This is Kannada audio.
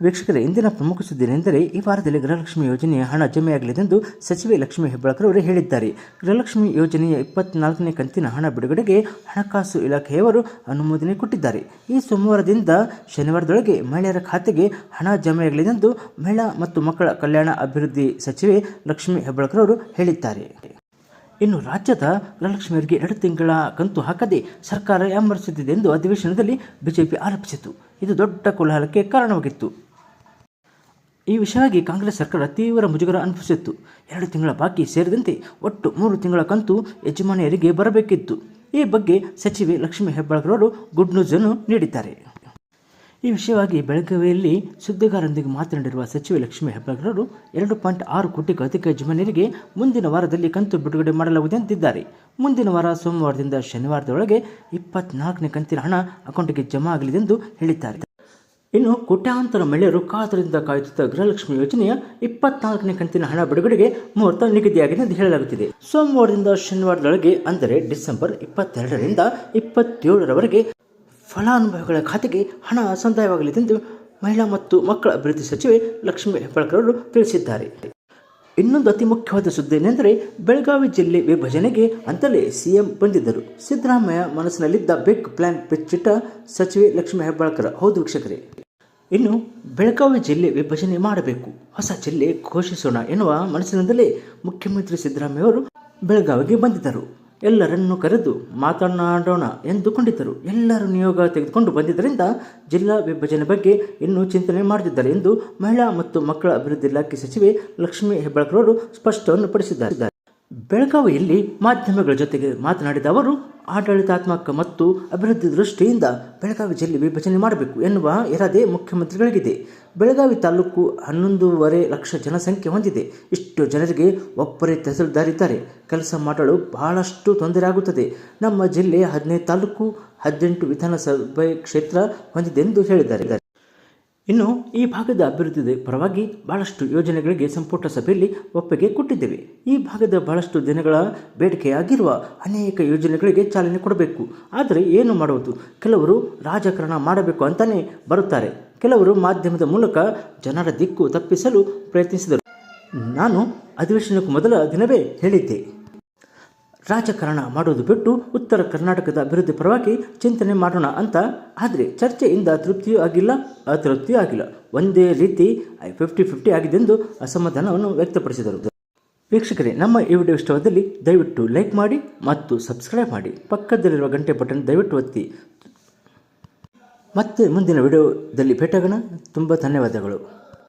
ವೀಕ್ಷಕರೇ, ಇಂದಿನ ಪ್ರಮುಖ ಸುದ್ದಿ ಏನೆಂದರೆ ಈ ವಾರದಲ್ಲಿ ಗೃಹಲಕ್ಷ್ಮಿ ಯೋಜನೆಯ ಹಣ ಜಮೆಯಾಗಲಿದೆಂದು ಸಚಿವೆ ಲಕ್ಷ್ಮಿ ಹೆಬ್ಬಾಳ್ಕರ್ ಅವರು ಹೇಳಿದ್ದಾರೆ. ಗೃಹಲಕ್ಷ್ಮಿ ಯೋಜನೆಯ ಇಪ್ಪತ್ನಾಲ್ಕನೇ ಕಂತಿನ ಹಣ ಬಿಡುಗಡೆಗೆ ಹಣಕಾಸು ಇಲಾಖೆಯವರು ಅನುಮೋದನೆ ಕೊಟ್ಟಿದ್ದಾರೆ. ಈ ಸೋಮವಾರದಿಂದ ಶನಿವಾರದೊಳಗೆ ಮಹಿಳೆಯರ ಖಾತೆಗೆ ಹಣ ಜಮೆಯಾಗಲಿದೆಂದು ಮಹಿಳಾ ಮತ್ತು ಮಕ್ಕಳ ಕಲ್ಯಾಣ ಅಭಿವೃದ್ಧಿ ಸಚಿವೆ ಲಕ್ಷ್ಮಿ ಹೆಬ್ಬಾಳ್ಕರ್ ಅವರು ಹೇಳಿದ್ದಾರೆ. ಇನ್ನು ರಾಜ್ಯದ ಗೃಹಲಕ್ಷ್ಮಿಯರಿಗೆ ಎರಡು ತಿಂಗಳ ಕಂತು ಹಾಕದೆ ಸರ್ಕಾರ ಯಾಮರಿಸುತ್ತಿದೆ ಎಂದು ಅಧಿವೇಶನದಲ್ಲಿ ಬಿಜೆಪಿ ಆರೋಪಿಸಿತು ಇದು ದೊಡ್ಡ ಕೋಲಾಹಲಕ್ಕೆ ಕಾರಣವಾಗಿತ್ತು. ಈ ವಿಷಯವಾಗಿ ಕಾಂಗ್ರೆಸ್ ಸರ್ಕಾರ ತೀವ್ರ ಮುಜುಗರ ಅನುಭವಿಸಿತ್ತು. ಎರಡು ತಿಂಗಳ ಬಾಕಿ ಸೇರಿದಂತೆ ಒಟ್ಟು ಮೂರು ತಿಂಗಳ ಕಂತು ಯಜಮಾನಿಯರಿಗೆ ಬರಬೇಕಿತ್ತು. ಈ ಬಗ್ಗೆ ಸಚಿವೆ ಲಕ್ಷ್ಮೀ ಹೆಬ್ಬಾಳ್ಕರವರು ಗುಡ್ ನ್ಯೂಸ್ ಅನ್ನು ನೀಡಿದ್ದಾರೆ. ಈ ವಿಷಯವಾಗಿ ಬೆಳಗಾವಿಯಲ್ಲಿ ಸುದ್ದಿಗಾರರೊಂದಿಗೆ ಮಾತನಾಡಿರುವ ಸಚಿವೆ ಲಕ್ಷ್ಮೀ ಹೆಬ್ಬಾಳ್ಕರ್ ಅವರು ಎರಡು ಪಾಯಿಂಟ್ ಆರು ಕೋಟಿಗೂ ಅಧಿಕ ಯಜಮಾನಿಯರಿಗೆ ಮುಂದಿನ ವಾರದಲ್ಲಿ ಕಂತು ಬಿಡುಗಡೆ ಮಾಡಲಾಗುವುದು ಎಂದಿದ್ದಾರೆ. ಮುಂದಿನ ವಾರ ಸೋಮವಾರದಿಂದ ಶನಿವಾರದೊಳಗೆ ಇಪ್ಪತ್ನಾಲ್ಕನೇ ಕಂತಿನ ಹಣ ಅಕೌಂಟಿಗೆ ಜಮಾ ಆಗಲಿದೆ ಎಂದು ಹೇಳಿದ್ದಾರೆ. ಇನ್ನು ಕೋಟ್ಯಾಂತರ ಮಹಿಳೆಯರು ಕಾತರದಿಂದ ಕಾಯುತ್ತಿದ್ದ ಗೃಹಲಕ್ಷ್ಮಿ ಯೋಜನೆಯ ಇಪ್ಪತ್ನಾಲ್ಕನೇ ಕಂತಿನ ಹಣ ಬಿಡುಗಡೆಗೆ ಮುಹೂರ್ತ ನಿಗದಿಯಾಗಿದೆ ಎಂದು ಹೇಳಲಾಗುತ್ತಿದೆ. ಸೋಮವಾರದಿಂದ ಶನಿವಾರದೊಳಗೆ, ಅಂದರೆ ಡಿಸೆಂಬರ್ ಇಪ್ಪತ್ತೆರಡರಿಂದ ಇಪ್ಪತ್ತೇಳರವರೆಗೆ ಫಲಾನುಭವಿಗಳ ಖಾತೆಗೆ ಹಣ ಸಂದಾಯವಾಗಲಿದೆ ಎಂದು ಮಹಿಳಾ ಮತ್ತು ಮಕ್ಕಳ ಅಭಿವೃದ್ಧಿ ಸಚಿವೆ ಲಕ್ಷ್ಮಿ ಹೆಬ್ಬಾಳ್ಕರ್ ತಿಳಿಸಿದ್ದಾರೆ. ಇನ್ನೊಂದು ಅತಿ ಮುಖ್ಯವಾದ ಸುದ್ದಿ ಏನೆಂದರೆ, ಬೆಳಗಾವಿ ಜಿಲ್ಲೆ ವಿಭಜನೆಗೆ ಅಂತಲೇ ಸಿಎಂ ಬಂದಿದ್ದರು. ಸಿದ್ದರಾಮಯ್ಯ ಮನಸ್ಸಿನಲ್ಲಿದ್ದ ಬಿಗ್ ಪ್ಲಾನ್ ಬಿಚ್ಚಿಟ್ಟ ಸಚಿವೆ ಲಕ್ಷ್ಮೀ ಹೆಬ್ಬಾಳ್ಕರ್. ಹೌದು ವೀಕ್ಷಕರೇ. ಇನ್ನು ಬೆಳಗಾವಿ ಜಿಲ್ಲೆ ವಿಭಜನೆ ಮಾಡಬೇಕು. ಹೊಸ ಜಿಲ್ಲೆ ಘೋಷಿಸೋಣ ಎನ್ನುವ ಮನಸ್ಸಿನಿಂದಲೇ ಮುಖ್ಯಮಂತ್ರಿ ಸಿದ್ದರಾಮಯ್ಯ ಅವರು ಬೆಳಗಾವಿಗೆ ಬಂದಿದ್ದರು. ಎಲ್ಲರನ್ನು ಕರೆದು ಮಾತನಾಡೋಣ ಎಂದುಕೊಂಡಿದ್ದರು. ಎಲ್ಲರೂ ನಿಯೋಗ ತೆಗೆದುಕೊಂಡು ಬಂದಿದ್ದರಿಂದ ಜಿಲ್ಲಾ ವಿಭಜನೆ ಬಗ್ಗೆ ಇನ್ನೂ ಚಿಂತನೆ ಮಾಡುತ್ತಿದ್ದಾರೆ ಎಂದು ಮಹಿಳಾ ಮತ್ತು ಮಕ್ಕಳ ಅಭಿವೃದ್ಧಿ ಇಲಾಖೆ ಸಚಿವೆ ಲಕ್ಷ್ಮೀ ಹೆಬ್ಬಾಳ್ಕರ್ ಅವರು ಸ್ಪಷ್ಟವನ್ನು ಪಡಿಸಿದ್ದಾರೆ. ಬೆಳಗಾವಿಯಲ್ಲಿ ಮಾಧ್ಯಮಗಳ ಜೊತೆಗೆ ಮಾತನಾಡಿದ ಅವರು, ಆಡಳಿತಾತ್ಮಕ ಮತ್ತು ಅಭಿವೃದ್ಧಿ ದೃಷ್ಟಿಯಿಂದ ಬೆಳಗಾವಿ ಜಿಲ್ಲೆ ವಿಭಜನೆ ಮಾಡಬೇಕು ಎನ್ನುವ ಇರಾದೆ ಮುಖ್ಯಮಂತ್ರಿಗಳಿಗಿದೆ. ಬೆಳಗಾವಿ ತಾಲೂಕು ಹನ್ನೊಂದೂವರೆ ಲಕ್ಷ ಜನಸಂಖ್ಯೆ ಹೊಂದಿದೆ. ಇಷ್ಟು ಜನರಿಗೆ ಒಬ್ಬರೇ ತಹಸೀಲ್ದಾರಿದ್ದಾರೆ ಕೆಲಸ ಮಾಡಲು ಬಹಳಷ್ಟು ತೊಂದರೆ ಆಗುತ್ತದೆ. ನಮ್ಮ ಜಿಲ್ಲೆ ಹದಿನೈದು ತಾಲೂಕು ಹದಿನೆಂಟು ವಿಧಾನಸಭೆ ಕ್ಷೇತ್ರ ಹೊಂದಿದೆ ಎಂದು ಹೇಳಿದ್ದಾರೆ. ಇನ್ನು ಈ ಭಾಗದ ಅಭಿವೃದ್ಧಿ ಪರವಾಗಿ ಬಹಳಷ್ಟು ಯೋಜನೆಗಳಿಗೆ ಸಂಪುಟ ಸಭೆಯಲ್ಲಿ ಒಪ್ಪಿಗೆ ಕೊಟ್ಟಿದ್ದೇವೆ. ಈ ಭಾಗದ ಬಹಳಷ್ಟು ದಿನಗಳ ಬೇಡಿಕೆಯಾಗಿರುವ ಅನೇಕ ಯೋಜನೆಗಳಿಗೆ ಚಾಲನೆ ಕೊಡಬೇಕು. ಆದರೆ ಏನು ಮಾಡುವುದು? ಕೆಲವರು ರಾಜಕಾರಣ ಮಾಡಬೇಕು ಅಂತಲೇ ಬರುತ್ತಾರೆ. ಕೆಲವರು ಮಾಧ್ಯಮದ ಮೂಲಕ ಜನರ ದಿಕ್ಕು ತಪ್ಪಿಸಲು ಪ್ರಯತ್ನಿಸಿದರು. ನಾನು ಅಧಿವೇಶನಕ್ಕೂ ಮೊದಲ ದಿನವೇ ಹೇಳಿದ್ದೆ. ರಾಜಕಾರಣ ಮಾಡೋದು ಬಿಟ್ಟು ಉತ್ತರ ಕರ್ನಾಟಕದ ಅಭಿವೃದ್ಧಿ ಪರವಾಗಿ ಚಿಂತನೆ ಮಾಡೋಣ ಅಂತ. ಆದರೆ ಚರ್ಚೆಯಿಂದ ತೃಪ್ತಿಯೂ ಆಗಿಲ್ಲ, ಅತೃಪ್ತಿಯೂ ಆಗಿಲ್ಲ. ಒಂದೇ ರೀತಿ ಫಿಫ್ಟಿ ಫಿಫ್ಟಿ ಆಗಿದೆ ಎಂದು ಅಸಮಾಧಾನವನ್ನು ವ್ಯಕ್ತಪಡಿಸಿದರು. ವೀಕ್ಷಕರೇ, ನಮ್ಮ ಈ ವಿಡಿಯೋ ಇಷ್ಟವಾದಲ್ಲಿ ದಯವಿಟ್ಟು ಲೈಕ್ ಮಾಡಿ ಮತ್ತು ಸಬ್ಸ್ಕ್ರೈಬ್ ಮಾಡಿ. ಪಕ್ಕದಲ್ಲಿರುವ ಗಂಟೆ ಬಟನ್ ದಯವಿಟ್ಟು ಒತ್ತಿ. ಮತ್ತೆ ಮುಂದಿನ ವಿಡಿಯೋದಲ್ಲಿ ಭೇಟಾಗೋಣ ತುಂಬ ಧನ್ಯವಾದಗಳು.